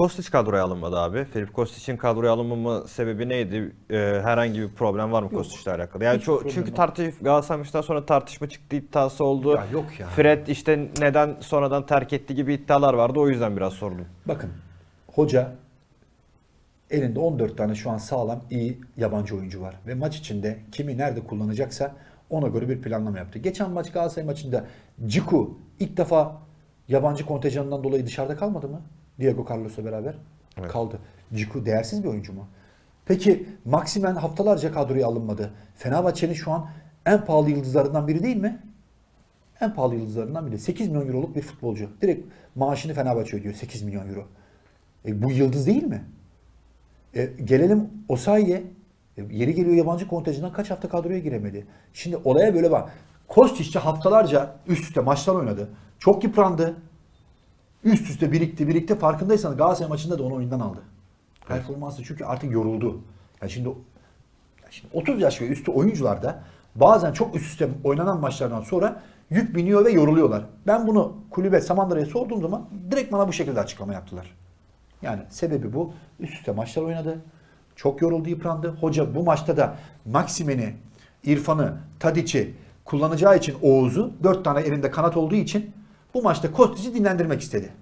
Kostić kadroya alınmadı abi. Filip Kostić'in kadroya alınmama sebebi neydi? Ee, herhangi bir problem var mı Yok. Kostić'le alakalı? Yani ço- çünkü tartış Galatasaray maçından sonra tartışma çıktı iddiası oldu. Ya yok ya. Fred işte neden sonradan terk etti gibi iddialar vardı. O yüzden biraz sordum. Bakın hoca elinde 14 tane şu an sağlam iyi yabancı oyuncu var. Ve maç içinde kimi nerede kullanacaksa ona göre bir planlama yaptı. Geçen maç Galatasaray maçında Ciku ilk defa yabancı kontenjanından dolayı dışarıda kalmadı mı? Diego Carlos'la beraber Evet. kaldı. Ciku değersiz bir oyuncu mu? Peki Maximen haftalarca kadroya alınmadı. Fenerbahçe'nin şu an en pahalı yıldızlarından biri değil mi? En pahalı yıldızlarından biri. 8 milyon euroluk bir futbolcu. Direkt maaşını Fenerbahçe ödüyor 8 milyon euro. E, bu yıldız değil mi? E, gelelim Osayi'ye. E, yeri geliyor yabancı kontenjandan kaç hafta kadroya giremedi. Şimdi olaya böyle bak. Kostiç'te haftalarca üst üste maçlar oynadı. Çok yıprandı. Üst üste birikti birikti. Farkındaysanız Galatasaray maçında da onu oyundan aldı. Performansı çünkü artık yoruldu. Yani şimdi, ya şimdi 30 yaş ve üstü oyuncular da bazen çok üst üste oynanan maçlardan sonra yük biniyor ve yoruluyorlar. Ben bunu kulübe Samandıra'ya sorduğum zaman direkt bana bu şekilde açıklama yaptılar. Yani sebebi bu. Üst üste maçlar oynadı. Çok yoruldu, yıprandı. Hoca bu maçta da Maksimen'i, İrfan'ı, Tadiç'i kullanacağı için Oğuz'u, dört tane elinde kanat olduğu için bu maçta Kostic'i dinlendirmek istedi.